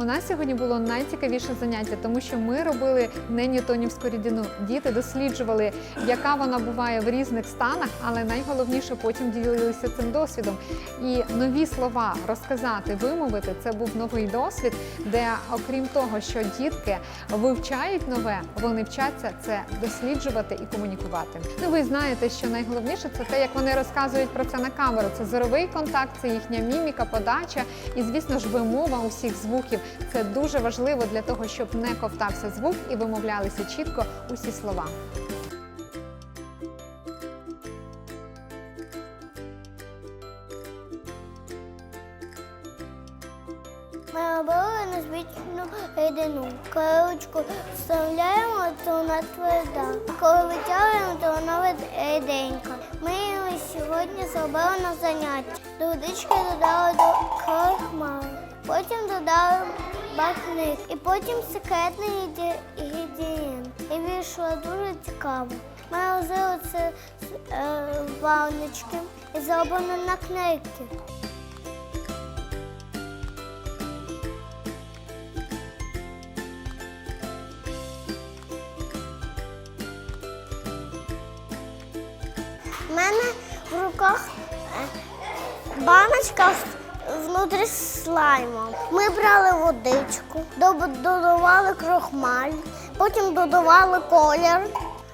У нас сьогодні було найцікавіше заняття, тому що ми робили не ньютонівську рідину. Діти досліджували, яка вона буває в різних станах, але найголовніше потім ділилися цим досвідом. І нові слова розказати, вимовити це був новий досвід, де, окрім того, що дітки вивчають нове, вони вчаться це досліджувати і комунікувати. Ну ви знаєте, що найголовніше це те, як вони розказують про це на камеру. Це зоровий контакт, це їхня міміка, подача і, звісно ж, вимова усіх звуків. Це дуже важливо для того, щоб не ковтався звук і вимовлялися чітко усі слова. Ми робили незвичну рідину. Коли ручку вставляємо, то вона тверда. Коли витягуємо, то вона ріденька. Ми сьогодні зробили на заняття. До водички додали до крахмалу. Потім додали бахник. І потім секретний інгреді- інгредієнт. І вийшло дуже цікаво. Ми розили це з е, ванночки і зроблено наклейки. У мене в руках е, баночка внутрі з слаймом. Ми брали водичку, додавали крохмаль, потім додавали колір.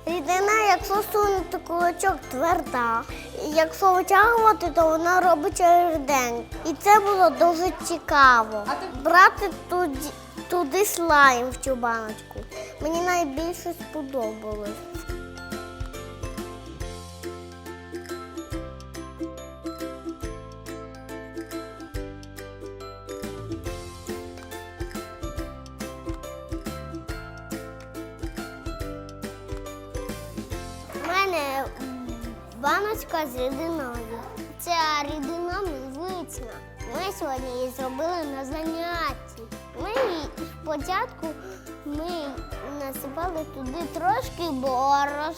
Рідина, якщо сунути кулачок тверда, якщо витягувати, то вона робиться ріденька. І це було дуже цікаво. Брати туди, туди слайм в цю баночку. Мені найбільше сподобалось. Баночка з рідиною. Ця рідина музична. Ми сьогодні її зробили на занятті. Ми спочатку ми насипали туди трошки борош,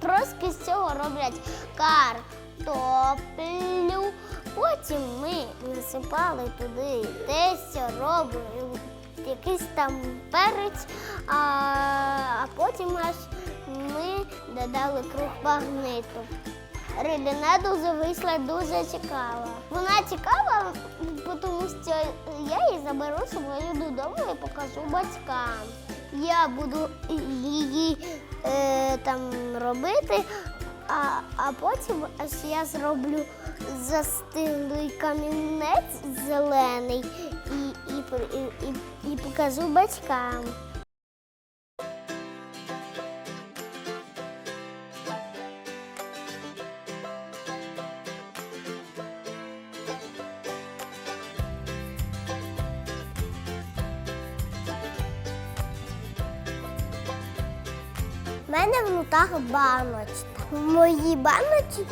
трошки з цього роблять картоплю. Потім ми насипали туди тесто, робимо якийсь там перець, а, а потім аж ми додали круг магниту. Рідина дуже вийшла дуже цікава. Вона цікава, тому що я її заберу собою додому і покажу батькам. Я буду її е, там робити, а, а потім я зроблю застиглий камінець зелений і, і, і, і, і покажу батькам. Руках баночка. В моїй баночці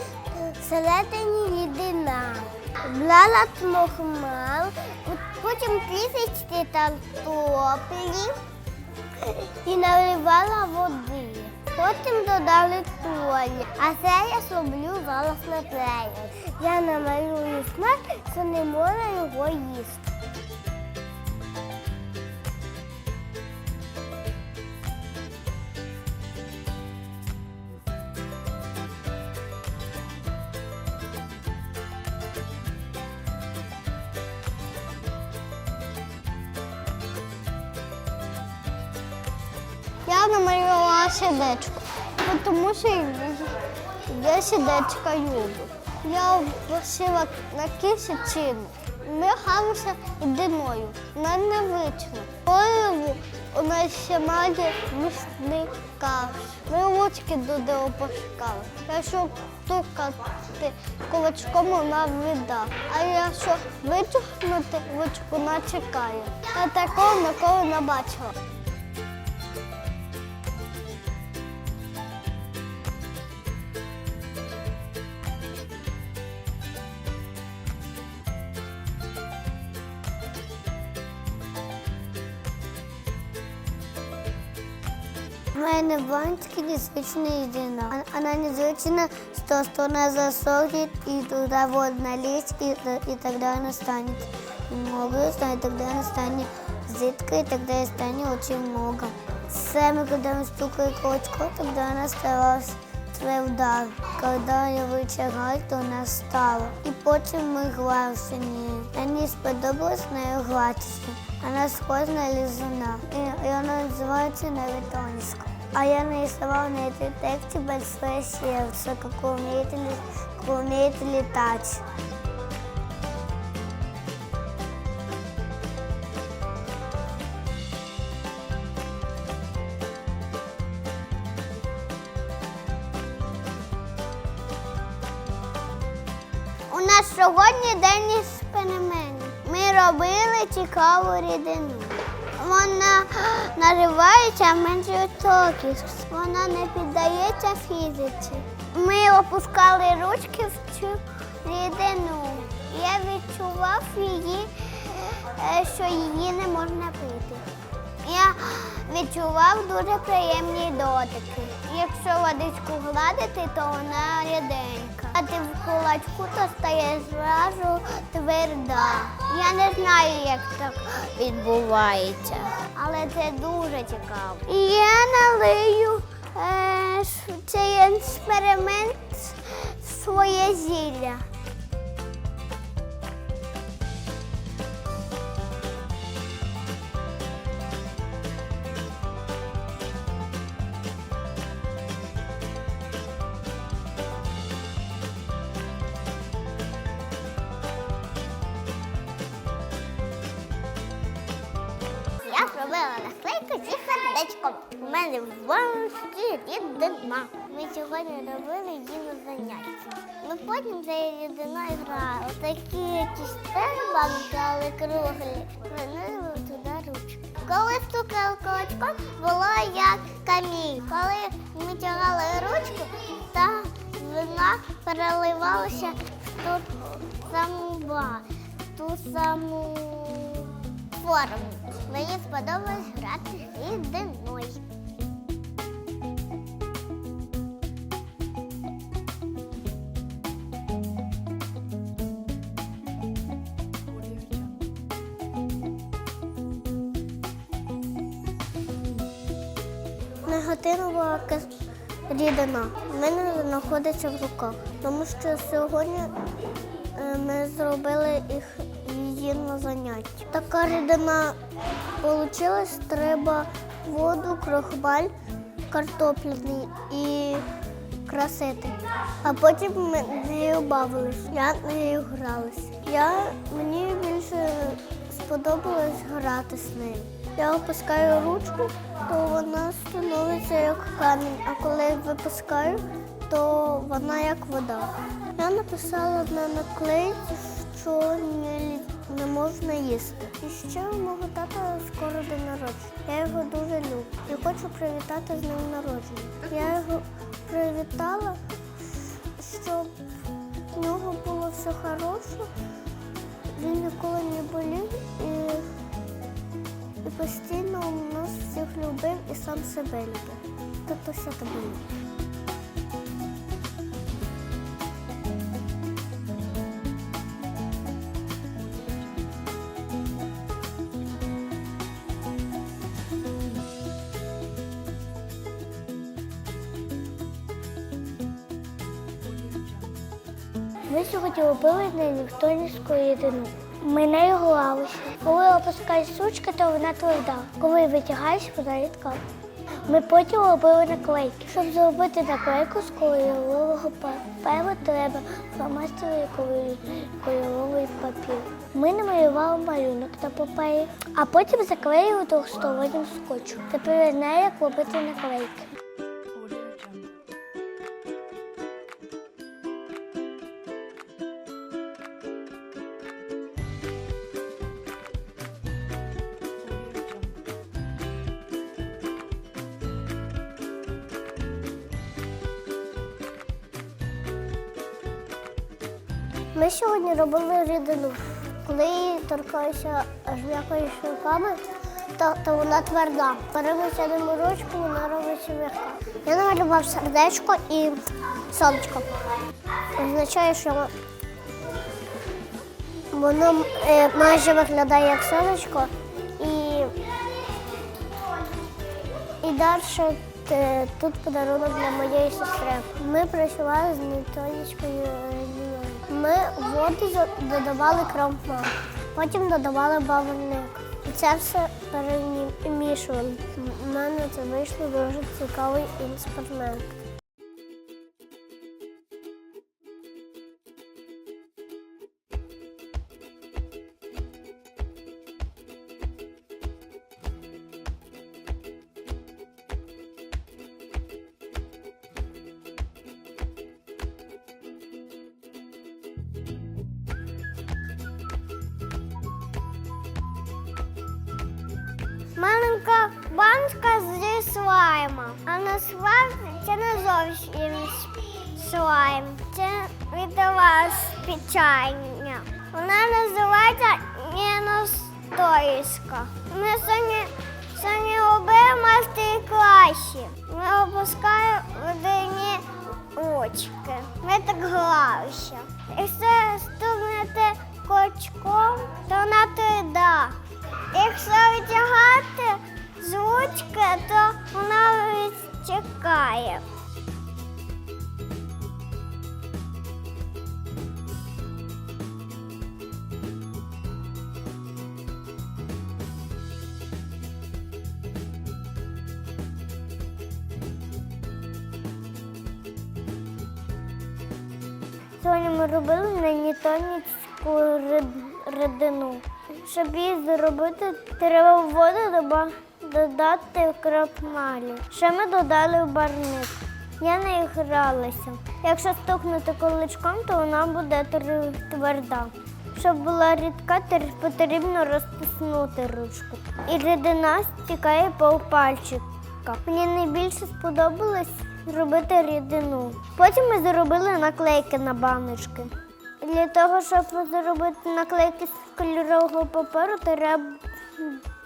всередині єдина. Брала смохмал, потім трішечки картоплі і наливала води. Потім додали солі. А це я зроблю зараз наклею. Я намалюю смак, що не можна його їсти. Я намалювала сердечко, тому що я сердечко люблю. Я просила на кисочину. Ми гралися єдиною, вона не вична. Поливу у нас ще має місний каш. Ми ручки додому пошукали. Якщо тукати кулачком, вона відда. А якщо витягнути ручку, вона чекає. Я такого ніколи не бачила. Мене баночки незвична єдина. Вона незвична, що вона засохнет, і туди воду налить, і, і тоді вона станет много, знаю, тогда она станет зыткой, тогда я станет очень много. Сами, когда мы стукали кулачком, тогда она старалась тверда. Когда я витягаю, то вона стала. І потім ми гралися нею. Мені сподобалось нею гратися. Вона схожа на лізуна. І, і вона називається Навітонська. А я нарисовала на этой тексте большое сердце, как умеет, как умеет летать. У нас сьогодні день експериментів. Ми робили цікаву рідину. Вона наривається називається меншотокіс. Вона не піддається фізиці. Ми опускали ручки в цю рідину. Я відчував її, е, що її не можна пити. Я відчував дуже приємні дотики. Якщо водичку гладити, то вона ріденька. А ти в кулачку, то стає зразу тверда. Я не знаю, як так відбувається, але це дуже цікаво. Я налию е, цей експеримент своє зілля. Зробила наклейку зі сердечком. У мене в баночці рідина. Ми сьогодні робили її заняття. Ми потім за рідиною грали. Такі тербак дали круглі. Принесли туди ручки. Коли стукали кулачком, було як камінь. Коли ми тягали ручку, та вона переливалася в ту саму ба, ту саму форму. Мені сподобалось грати рідиною. Негативна рідина. В мене знаходиться в руках, тому що сьогодні е, ми зробили їх її на занятті. Така рідина вийшла, треба воду, крохмаль, картопляний і красити. А потім ми нею бавились. Я нею гралась. Я, мені більше сподобалось грати з нею. Я опускаю ручку, то вона становиться як камінь, а коли випускаю, то вона як вода. Я написала на наклейці, що не, не можна їсти. І ще у мого тата скоро день народження. Я його дуже люблю і хочу привітати з ним народження. Я його привітала, щоб в нього було все хороше, він ніколи не болів і, і постійно нас всіх любив і сам себе любив. Тобто все це Ми сьогодні робили на електронську єдину. Ми нею гралися. Коли опускаєш сучка, то вона тверда. Коли витягаєш, вона рідка. Ми потім робили наклейки. Щоб зробити наклейку з кольорового паперу, треба фломастеровий кольоровий папір. Ми намалювали малюнок на папері, а потім заклеїли двостороннім скотчем. Тепер знаю, як робити наклейки. Ми сьогодні робили рідину. Коли її торкаюся аж м'якою руками, то, то вона тверда. Беремося ним ручку, вона робиться м'яка. Я намалював сердечко і сонечко. Означає, що Воно е, майже виглядає як сонечко і, і далі е, тут подарунок для моєї сестри. Ми працювали з нітонечкою. Ми воду додавали кромфа, потім додавали бавовник. І це все перемішували. У мене це вийшло дуже цікавий інструмент. Маленька банка зі слайма. А на слайм це не зовсім слайм. Це від вас печення. Вона називається міностоїска. Ми сьогодні, сьогодні робили майстер-класі. Ми опускаємо водяні очки. Ми так гралися. Якщо стукнете кочком. Якщо витягати з ручки, то вона відчекає. Сьогодні ми робили нанітонівську рідину. Щоб її зробити, треба в воду додати крапмалі. Ще ми додали в барник. Я не гралася. Якщо стукнути куличком, то вона буде тверда. Щоб була рідка, потрібно розтиснути ручку. І рідина стікає по пальчиках. Мені найбільше сподобалось робити рідину. Потім ми зробили наклейки на баночки. Для того, щоб зробити наклейки з кольорового паперу, треба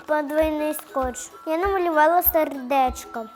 подвійний скотч. Я намалювала сердечко.